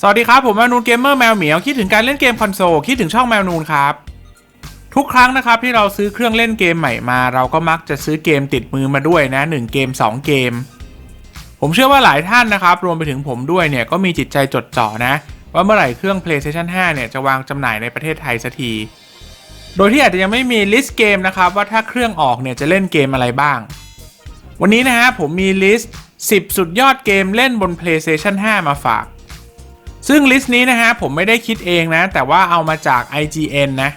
สวัสดีครับ ผมแมวนูนเกมเมอร์แมวเหมียวคิดถึงการเล่นเกมคอนโซลคิดถึงช่องแมวนูนครับ ทุกครั้งนะครับที่เราซื้อเครื่องเล่นเกมใหม่มา เราก็มักจะซื้อเกมติดมือมาด้วยนะ 1 เกม 2 เกม ผมเชื่อว่าหลายท่านนะครับ รวมไปถึงผมด้วยเนี่ยก็มีจิตใจจดจ่อนะ ว่าเมื่อไหร่เครื่อง PlayStation 5 เนี่ยจะวางจำหน่ายในประเทศไทยสักทีโดยที่อาจจะยังไม่มีลิสต์เกมนะครับว่าถ้าเครื่องออกเนี่ยจะเล่นเกมอะไรบ้าง วันนี้นะฮะผมมีลิสต์ 10 สุดยอดเกมเล่นบน PlayStation 5 มาฝาก ซึ่งลิสต์นี้นะฮะผมไม่ได้คิดเองนะ แต่ว่าเอามาจาก IGN นะ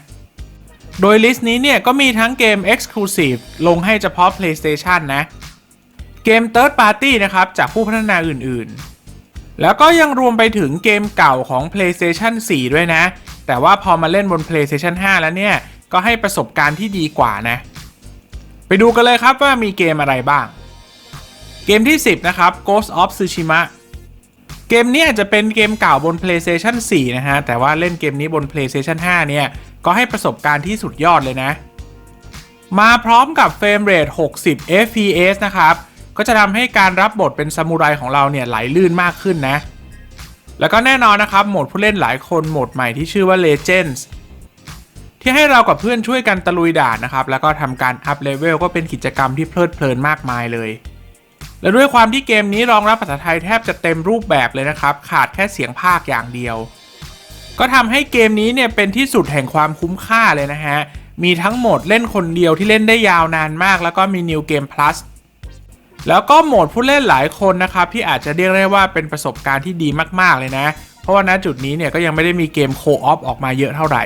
โดยลิสต์นี้เนี่ยก็มีทั้งเกม Exclusive ลงให้เฉพาะ PlayStation นะ เกม Third Party นะครับ จากผู้พัฒนาอื่นๆ แล้วก็ยังรวมไปถึงเกมเก่าของ PlayStation 4 ด้วยนะ แต่ว่าพอมาเล่นบน PlayStation 5 แล้วเนี่ย ก็ให้ประสบการณ์ที่ดีกว่านะ ไปดูกันเลยครับว่ามีเกมอะไรบ้าง เกมที่ 10 นะครับ Ghost of Tsushima เกมนี้อาจจะเป็นเกมเก่าบน PlayStation 4 นะฮะ แต่ว่าเล่นเกมนี้บน PlayStation 5 เนี่ย ก็ให้ประสบการณ์ที่สุดยอดเลยนะ มาพร้อมกับเฟรมเรท60 FPS นะครับ ก็จะทำให้การรับบทเป็นซามูไรของเราเนี่ยไหลลื่นมากขึ้นนะ แล้วก็แน่นอนนะครับ โหมดผู้เล่นหลายคนโหมดใหม่ที่ชื่อว่า Legends ที่ให้เรากับเพื่อนช่วยกันตะลุยด่านนะครับ แล้วก็ทำการอัพเลเวลก็เป็นกิจกรรมที่เพลิดเพลินมากมายเลย และด้วยความที่เกมนี้รองรับภาษาไทยแทบจะเต็มรูปแบบเลยนะครับ ขาดแค่เสียงภาคอย่างเดียว ก็ทำให้เกมนี้เนี่ยเป็นที่สุดแห่งความคุ้มค่าเลยนะฮะ มีทั้งโหมดเล่นคนเดียวที่เล่นได้ยาวนานมาก แล้วก็มี New Game Plus แล้วก็โหมดผู้เล่นหลายคนนะครับที่อาจจะเรียกได้ว่าเป็นประสบการณ์ที่ดีมากๆเลยนะ เพราะว่าณจุดนี้เนี่ยก็ยังไม่ได้มีเกมโคออฟออกมาเยอะเท่าไหร่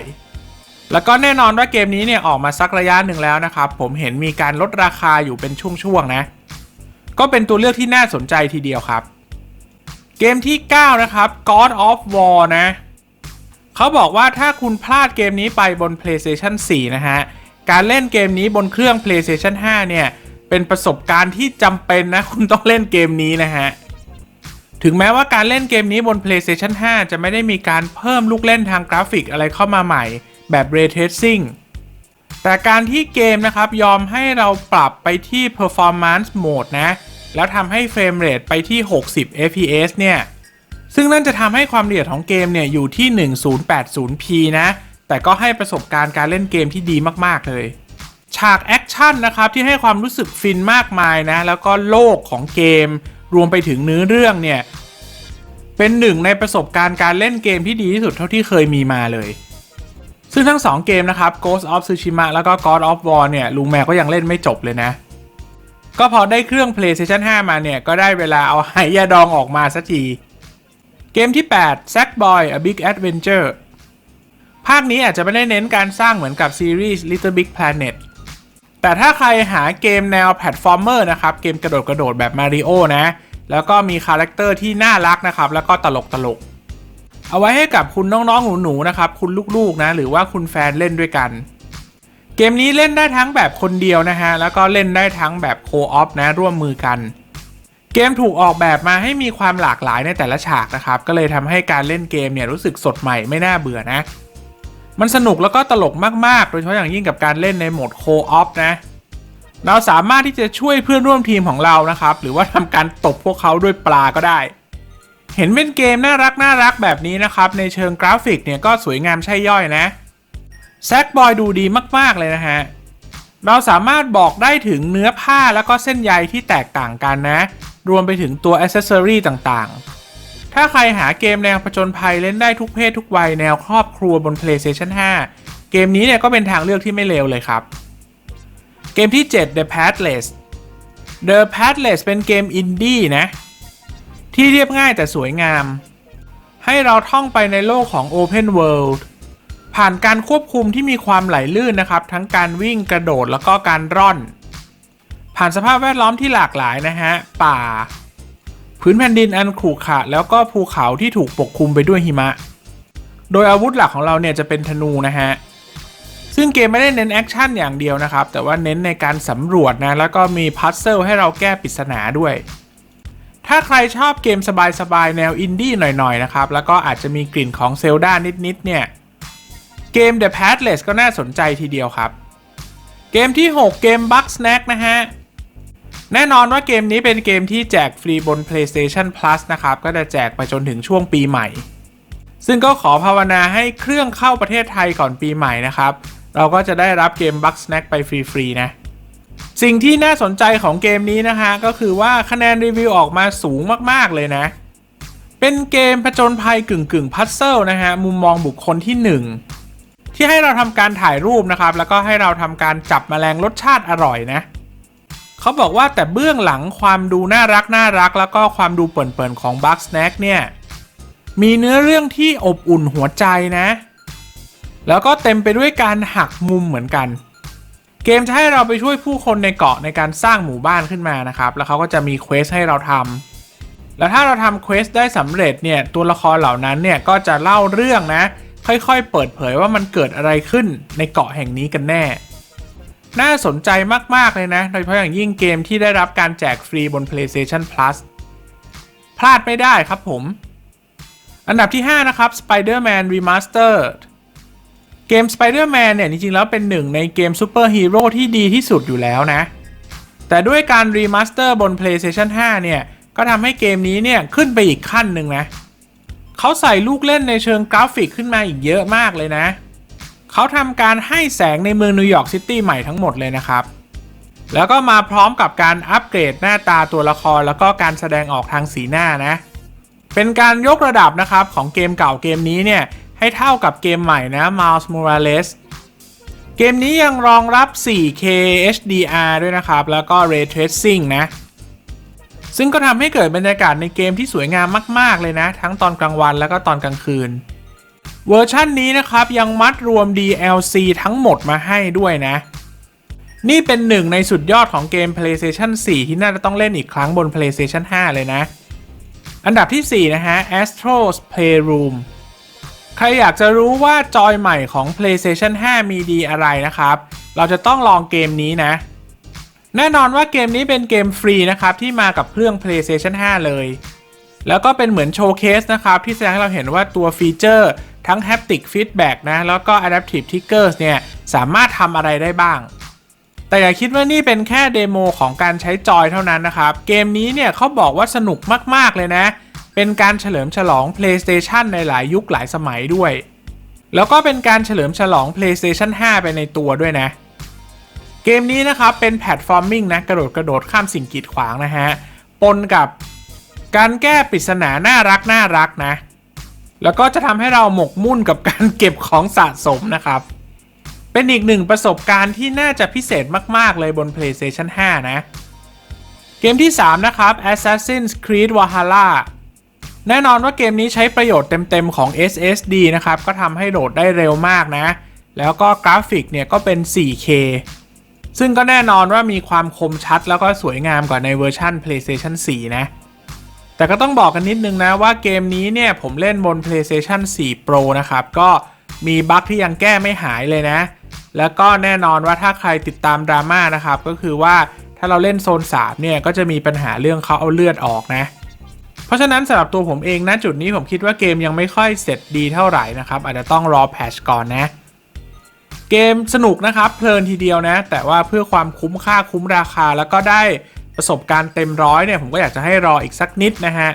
แล้วก็แน่นอนว่าเกมนี้เนี่ยออกมาสักระยะหนึ่งแล้วนะครับผมเห็นมีการลดราคาอยู่เป็นช่วงๆนะ ก็เป็นตัวเลือกที่น่าสนใจทีเดียวครับ เกมที่ 9 นะครับ God of War นะเขาบอกว่าถ้าคุณพลาดเกมนี้ไปบน PlayStation 4 นะฮะ การเล่นเกมนี้บนเครื่อง PlayStation 5 เนี่ย เป็นประสบการณ์ที่จำเป็นนะ คุณต้องเล่นเกมนี้นะฮะ ถึงแม้ว่าการเล่นเกมนี้บน PlayStation 5 จะไม่ได้มีการเพิ่มลูกเล่นทางกราฟิกอะไรเข้ามาใหม่ แบบ Ray Tracing แต่การที่เกมนะครับยอมให้เราปรับไปที่ performance mode นะ แล้วทำให้เฟรมเรทไปที่ 60 fps เนี่ย ซึ่งนั่นจะทำให้ความละเอียดของเกมเนี่ยอยู่ที่ 1080p นะ แต่ก็ให้ประสบการณ์การเล่นเกมที่ดีมาก ๆ เลย ฉากแอคชั่นนะครับที่ให้ความรู้สึกฟินมากมายนะ แล้วก็โลกของเกม รวมไปถึงเนื้อเรื่องเนี่ย เป็นหนึ่งในประสบการณ์การเล่นเกมที่ดีที่สุดเท่าที่เคยมีมาเลยซึ่งทั้ง 2 เกมนะครับ Ghost of Tsushima แล้วก็ God of War เนี่ย ลุงแมวก็ยังเล่นไม่จบเลยนะ ก็พอได้เครื่อง PlayStation 5 มาเนี่ย ก็ได้เวลาเอาไหยาดองออกมาสักที เกมที่ 8 Sackboy A Big Adventure ภาคนี้อาจจะไม่ได้เน้นการสร้างเหมือนกับซีรีส์ Little Big Planet แต่ถ้าใครหาเกมแนวแพลตฟอร์มเมอร์นะครับ เกมกระโดดกระโดดแบบมาริโอนะ แล้วก็มีคาแรคเตอร์ที่น่ารักนะครับ แล้วก็ตลกตลก เอาไว้ให้กับคุณน้องๆหนูๆนะครับ คุณลูกๆนะ หรือว่าคุณแฟนเล่นด้วยกัน เกมนี้เล่นได้ทั้งแบบคนเดียวนะฮะ แล้วก็เล่นได้ทั้งแบบโคออฟนะร่วมมือกัน เกมถูกออกแบบมาให้มีความหลากหลายในแต่ละฉากนะครับ ก็เลยทำให้การเล่นเกมเนี่ยรู้สึกสดใหม่ไม่น่าเบื่อนะ มันสนุกแล้วก็ตลกมาก ๆ โดยเฉพาะอย่างยิ่งกับการเล่นในโหมดโคออฟนะ เราสามารถที่จะช่วยเพื่อนร่วมทีมของเรานะครับ หรือว่าทำการตบพวกเขาด้วยปลาก็ได้เห็นเป็นเกมน่ารักน่ารักแบบนี้นะครับ ในเชิงกราฟิกเนี่ยก็สวยงามใช่ย่อยนะ แซกบอยดูดีมาก ๆ เลยนะฮะ เราสามารถบอกได้ถึงเนื้อผ้าแล้วก็เส้นใยที่แตกต่างกันนะ รวมไปถึงตัวอ c เซสซอรีต่างๆ ถ้าใครหาเกมแนวผจญภัยเล่นได้ทุกเพศทุกวัยแนวครอบครัวบน PlayStation 5 เกมนี้เนี่ยก็เป็นทางเลือกที่ไม่เลวเลยครับ เกมที่ 7 The Pathless The Pathless เป็นเกมอินดี้นะ ที่เรียบง่ายแต่สวยงาม ให้เราท่องไปในโลกของ Open World ผ่านการควบคุมที่มีความไหลลื่นนะครับ ทั้งการวิ่งกระโดดแล้วก็การร่อน ผ่านสภาพแวดล้อมที่หลากหลายนะฮะป่า พื้นแผ่นดินอันขรุขระแล้วก็ภูเขาที่ถูกปกคลุมไปด้วยหิมะ โดยอาวุธหลักของเราเนี่ยจะเป็นธนูนะฮะซึ่งเกมไม่ได้เน้นแอคชั่นอย่างเดียวนะครับ แต่ว่าเน้นในการสำรวจนะ แล้วก็มีพัซเซิลให้เราแก้ปริศนาด้วย ถ้าใครชอบเกมสบายๆ แนวอินดี้หน่อยๆ นะครับ แล้วก็อาจจะมีกลิ่นของเซลดานิดๆ เนี่ย เกม The Pathless ก็น่าสนใจทีเดียวครับ เกมที่ 6 เกม Bug Snack นะฮะ แน่นอนว่าเกมนี้เป็นเกมที่แจกฟรีบน PlayStation Plus นะครับ ก็จะแจกไปจนถึงช่วงปีใหม่ ซึ่งก็ขอภาวนาให้เครื่องเข้าประเทศไทยก่อนปีใหม่นะครับ เราก็จะได้รับเกม Bug Snack ไปฟรีๆนะสิ่งที่น่าสนใจของเกมนี้นะฮะ ก็คือว่าคะแนนรีวิวออกมาสูงมากๆเลยนะ เป็นเกมผจญภัยกึ่งกึ่งพัซเซิลนะฮะ มุมมองบุคคลที่ 1 ที่ให้เราทำการถ่ายรูปนะครับ แล้วก็ให้เราทำการจับแมลงรสชาติอร่อยนะเขาบอกว่าแต่เบื้องหลังความดูน่ารักน่ารัก แล้วก็ความดูเปิ่นๆของ Bug Snack เนี่ยมีเนื้อเรื่องที่อบอุ่นหัวใจนะ แล้วก็เต็มไปด้วยการหักมุมเหมือนกัน เกมจะให้เราไปช่วยผู้คนในเกาะในการสร้างหมู่บ้านขึ้นมานะครับ แล้วเขาก็จะมีเควสให้เราทำแล้วถ้าเราทำเควสได้สำเร็จเนี่ยตัวละครเหล่านั้นเนี่ยก็จะเล่าเรื่องนะ ค่อยๆ เปิดเผยว่ามันเกิดอะไรขึ้นในเกาะแห่งนี้กันแน่ น่าสนใจมาก ๆ เลยนะ โดยเฉพาะอย่างยิ่งเกมที่ได้รับการแจกฟรีบน PlayStation Plus พลาดไม่ได้ครับผม อันดับที่ 5 นะครับ Spider-Man Remastered เกม Spider-Man เนี่ย จริง ๆ แล้วเป็นหนึ่งในเกมซูเปอร์ฮีโร่ที่ดีที่สุดอยู่แล้วนะ แต่ด้วยการรีมาสเตอร์บน PlayStation 5 เนี่ย ก็ทำให้เกมนี้เนี่ย ขึ้นไปอีกขั้นหนึ่งนะ เขาใส่ลูกเล่นในเชิงกราฟิกขึ้นมาอีกเยอะมากเลยนะ เขาทำการให้แสงในเมืองนิวยอร์กซิตี้ใหม่ทั้งหมดเลยนะครับ แล้วก็มาพร้อมกับการอัปเกรดหน้าตาตัวละครแล้วก็การแสดงออกทางสีหน้านะ เป็นการยกระดับนะครับของเกมเก่าเกมนี้เนี่ยให้เท่ากับเกมใหม่นะ Miles Morales เกมนี้ยังรองรับ 4K HDR ด้วยนะครับ แล้วก็ Ray Tracing นะ ซึ่งก็ทำให้เกิดบรรยากาศในเกมที่สวยงามมาก ๆ เลยนะ ทั้งตอนกลางวันแล้วก็ตอนกลางคืน เวอร์ชันนี้นะครับยังมัดรวม DLC ทั้งหมดมาให้ด้วยนะ นี่เป็นหนึ่งในสุดยอดของเกม PlayStation 4 ที่น่าจะต้องเล่นอีกครั้งบน PlayStation 5 เลยนะ อันดับที่ 4 นะฮะ Astro's Playroom ใครอยากจะรู้ว่าจอยใหม่ของ PlayStation 5 มีดีอะไรนะครับ เราจะต้องลองเกมนี้นะ แน่นอนว่าเกมนี้เป็นเกมฟรีนะครับที่มากับเครื่อง PlayStation 5 เลย แล้วก็เป็นเหมือนโชว์เคสนะครับที่แสดงให้เราเห็นว่าตัวฟีเจอร์ทั้ง Haptic Feedback นะ แล้วก็ Adaptive Triggers เนี่ย สามารถทำอะไรได้บ้าง แต่อย่าคิดว่านี่เป็นแค่เดโมของการใช้จอยเท่านั้นนะครับ เกมนี้เนี่ยเขาบอกว่าสนุกมาก ๆ เลยนะ เป็นการเฉลิมฉลอง PlayStation ในหลายยุคหลายสมัยด้วย แล้วก็เป็นการเฉลิมฉลอง PlayStation 5 ไปในตัวด้วยนะ เกมนี้นะครับเป็นแพลตฟอร์มมิ่งนะกระโดดกระโดดข้ามสิ่งกีดขวางนะฮะปนกับการแก้ปริศนาน่ารักน่ารักนะ แล้วก็จะทำให้เราหมกมุ่นกับการเก็บของสะสมนะครับ เป็นอีกหนึ่งประสบการณ์ที่น่าจะพิเศษมาก ๆ เลยบน PlayStation 5 นะ เกมที่ 3 นะครับ Assassin's Creed Valhalla แน่นอนว่าเกมนี้ใช้ประโยชน์เต็ม ๆ ของ SSD นะครับ ก็ทำให้โหลดได้เร็วมากนะ แล้วก็กราฟิกเนี่ยก็เป็น 4K ซึ่งก็แน่นอนว่ามีความคมชัดแล้วก็สวยงามกว่าในเวอร์ชัน PlayStation 4 นะ แต่ก็ต้องบอกกันนิดนึงนะว่าเกมนี้เนี่ยผมเล่นบน PlayStation 4 Pro นะครับ ก็มีบั๊กที่ยังแก้ไม่หายเลยนะ แล้วก็แน่นอนว่าถ้าใครติดตามดราม่านะครับ ก็คือว่าถ้าเราเล่นโซน 3 เนี่ย ก็จะมีปัญหาเรื่องเขาเอาเลือดออกนะ เพราะฉะนั้นสำหรับตัวผมเองนะจุดนี้ผมคิดว่าเกมยังไม่ค่อยเสร็จดีเท่าไหร่นะครับอาจจะต้องรอแพชก่อนนะ เกมสนุกนะครับ เพลินทีเดียวนะ แต่ว่าเพื่อความคุ้มค่าคุ้มราคา แล้วก็ได้ประสบการณ์เต็มร้อยเนี่ย ผมก็อยากจะให้รออีกสักนิดนะฮะ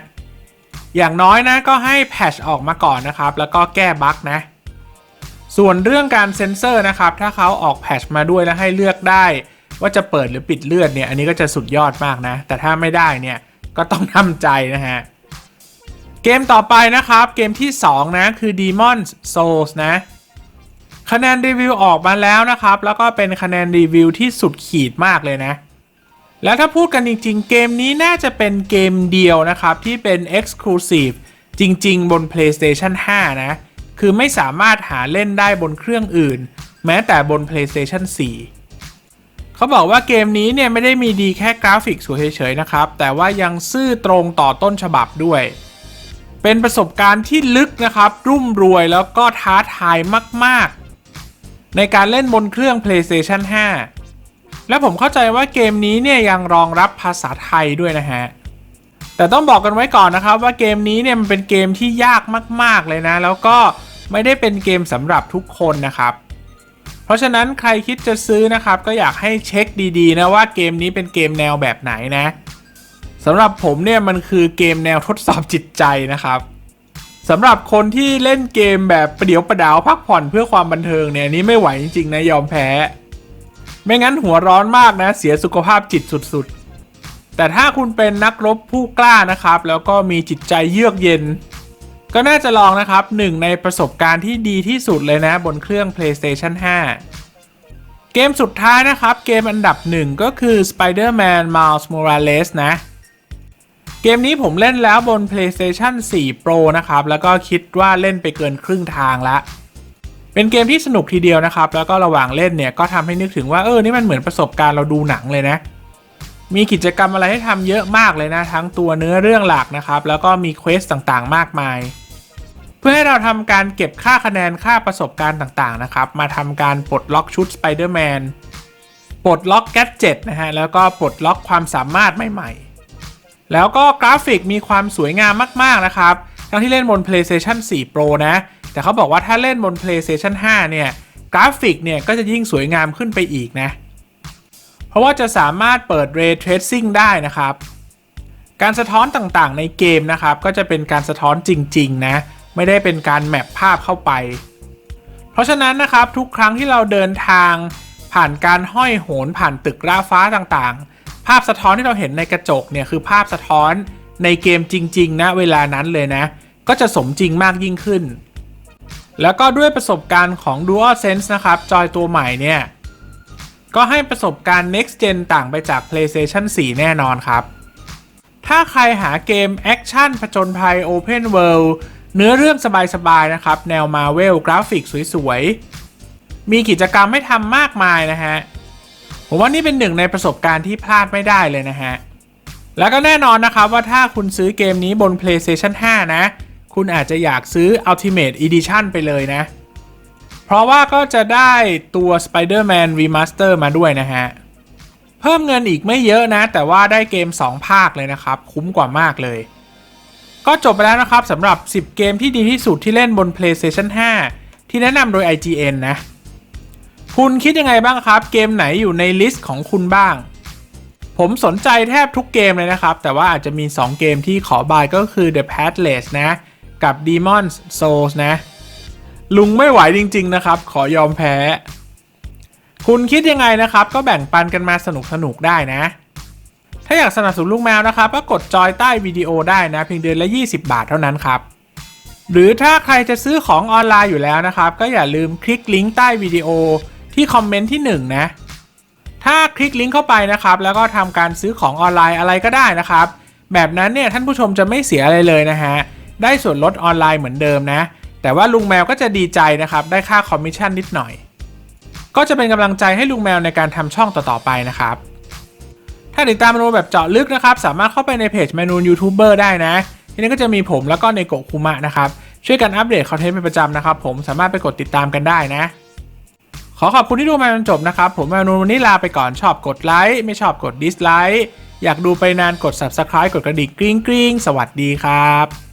อย่างน้อยนะก็ให้แพชออกมาก่อนนะครับ แล้วก็แก้บั๊กนะ ส่วนเรื่องการเซ็นเซอร์นะครับ ถ้าเขาออกแพชมาด้วยแล้วให้เลือกได้ ว่าจะเปิดหรือปิดเลือดเนี่ย อันนี้ก็จะสุดยอดมากนะ แต่ถ้าไม่ได้เนี่ยก็ต้องทำใจนะฮะ เกมต่อไปนะครับ เกมที่ 2 นะ คือ Demon Souls นะ คะแนนรีวิวออกมาแล้วนะครับ แล้วก็เป็นคะแนนรีวิวที่สุดขีดมากเลยนะ แล้วถ้าพูดกันจริง ๆ เกมนี้น่าจะเป็นเกมเดียวนะครับ ที่เป็น Exclusive จริง ๆ บน PlayStation 5 นะ คือไม่สามารถหาเล่นได้บนเครื่องอื่น แม้แต่บน PlayStation 4 เขาบอกว่าเกมนี้เนี่ยไม่ได้มีดีแค่กราฟิกสวยเฉยๆนะครับ แต่ว่ายังซื่อตรงต่อต้นฉบับด้วยเป็นประสบการณ์ที่ลึกนะครับ รุ่มรวยแล้วก็ท้าทายมาก ๆ ในการเล่นบนเครื่อง PlayStation 5 และผมเข้าใจว่าเกมนี้เนี่ยยังรองรับภาษาไทยด้วยนะฮะ แต่ต้องบอกกันไว้ก่อนนะครับว่าเกมนี้เนี่ยมันเป็นเกมที่ยากมาก ๆเลยนะ แล้วก็ไม่ได้เป็นเกมสำหรับทุกคนนะครับ เพราะฉะนั้นใครคิดจะซื้อนะครับ ก็อยากให้เช็คดีๆนะว่าเกมนี้เป็นเกมแนวแบบไหนนะสำหรับผมเนี่ยมันคือเกมแนวทดสอบจิตใจนะครับ สำหรับคนที่เล่นเกมแบบประเดี๋ยวประดาวพักผ่อนเพื่อความบันเทิงเนี่ยนนี้ไม่ไหวจริงๆนะยอมแพ้ ไม่งั้นหัวร้อนมากนะเสียสุขภาพจิตสุดๆ แต่ถ้าคุณเป็นนักรบผู้กล้านะครับ แล้วก็มีจิตใจเยือกเย็น ก็น่าจะลองนะครับหนึ่งในประสบการณ์ที่ดีที่สุดเลยนะบนเครื่อง PlayStation 5 เกมสุดท้ายนะครับ เกมอันดับหนึ่งก็คือ Spider-Man Miles Morales นะ เกมนี้ผมเล่นแล้วบน PlayStation 4 Pro นะครับ แล้วก็คิดว่าเล่นไปเกินครึ่งทางละเป็นเกมที่สนุกทีเดียวนะครับ แล้วก็ระหว่างเล่นเนี่ยก็ทำให้นึกถึงว่าเออนี่มันเหมือนประสบการณ์เราดูหนังเลยนะ มีกิจกรรมอะไรให้ทำเยอะมากเลยนะ ทั้งตัวเนื้อเรื่องหลักนะครับ แล้วก็มีเควสต่างๆ มากมาย เพื่อให้เราทำการเก็บค่าคะแนนค่าประสบการณ์ต่างๆนะครับ มาทำการปลดล็อกชุด Spider-Man ปลดล็อกแกดเจ็ตนะฮะแล้วก็ปลดล็อกความสามารถใหม่ๆ แล้วก็กราฟิกมีความสวยงามมากๆนะครับ ทั้งที่เล่นบน PlayStation 4 Pro นะ แต่เขาบอกว่าถ้าเล่นบน PlayStation 5 เนี่ย กราฟิกเนี่ยก็จะยิ่งสวยงามขึ้นไปอีกนะ เพราะว่าจะสามารถเปิด Ray Tracing ได้นะครับ การสะท้อนต่างๆในเกมนะครับ ก็จะเป็นการสะท้อนจริงๆนะ ไม่ได้เป็นการแมปภาพเข้าไป เพราะฉะนั้นนะครับทุกครั้งที่เราเดินทางผ่านการห้อยโหนผ่านตึกราฟ้าต่างๆ ภาพสะท้อนที่เราเห็นในกระจกเนี่ยคือภาพสะท้อนในเกมจริงๆนะเวลานั้นเลยนะ ก็จะสมจริงมากยิ่งขึ้น แล้วก็ด้วยประสบการณ์ของ DualSense นะครับ จอยตัวใหม่เนี่ย ก็ให้ประสบการณ์ Next Gen ต่างไปจาก PlayStation 4 แน่นอนครับ ถ้าใครหาเกมแอคชั่นผจญภัย Open World เนื้อเรื่องสบายๆนะครับ แนว Marvel กราฟิกสวยๆ มีกิจกรรมให้ทำมากมายนะฮะ ผมว่านี่เป็นหนึ่งในประสบการณ์ที่พลาดไม่ได้เลยนะฮะ แล้วก็แน่นอนนะครับว่าถ้าคุณซื้อเกมนี้บน PlayStation 5 นะ คุณอาจจะอยากซื้อ Ultimate Edition ไปเลยนะ เพราะว่าก็จะได้ตัว Spider-Man Remaster มาด้วยนะฮะ เพิ่มเงินอีกไม่เยอะนะ แต่ว่าได้เกม 2 ภาคเลยนะครับ คุ้มกว่ามากเลย ก็จบไปแล้วนะครับสำหรับ 10 เกมที่ดีที่สุดที่เล่นบน PlayStation 5 ที่แนะนำโดย IGN นะ คุณคิดยังไงบ้างครับ เกมไหนอยู่ในลิสต์ของคุณบ้าง ผมสนใจแทบทุกเกมเลยนะครับ แต่ว่าอาจจะมี 2 เกมที่ขอบายก็คือ The Pathless นะ กับ Demon's Souls นะ ลุงไม่ไหวจริง ๆ นะครับ ขอยอมแพ้ คุณคิดยังไงนะครับ ก็แบ่งปันกันมาสนุกๆได้นะ ถ้าอยากสนับสนุนลูกแมวนะครับ ก็กดจอยใต้วิดีโอได้นะ เพียงเดือนละ 20 บาทเท่านั้นครับหรือถ้าใครจะซื้อของออนไลน์อยู่แล้วนะครับ ก็อย่าลืมคลิกลิงก์ใต้วิดีโอ ที่คอมเมนต์ที่1นะ ถ้าคลิกลิงก์เข้าไปนะครับ แล้วก็ทำการซื้อของออนไลน์อะไรก็ได้นะครับ แบบนั้นเนี่ยท่านผู้ชมจะไม่เสียอะไรเลยนะฮะ ได้ส่วนลดออนไลน์เหมือนเดิมนะ แต่ว่าลุงแมวก็จะดีใจนะครับ ได้ค่าคอมมิชชั่นนิดหน่อย ก็จะเป็นกำลังใจให้ลุงแมวในการทำช่องต่อๆไปนะครับถ้าติดตามเมนูแบบเจาะลึกนะครับ สามารถเข้าไปในเพจเมนูยูทูบเบอร์ได้นะ ที่นี่ก็จะมีผมแล้วก็ในโกคุมะนะครับ ช่วยกันอัปเดตคอนเทนต์เป็นประจำนะครับ ผมสามารถไปกดติดตามกันได้นะ ขอขอบคุณที่ดูมาจนจบนะครับ ผมเมนูวันนี้ลาไปก่อนชอบกดไลค์ไม่ชอบกดดิสไลค์อยากดูไปนานกด subscribe กดกระดิ่งกริ๊งกริ๊งสวัสดีครับ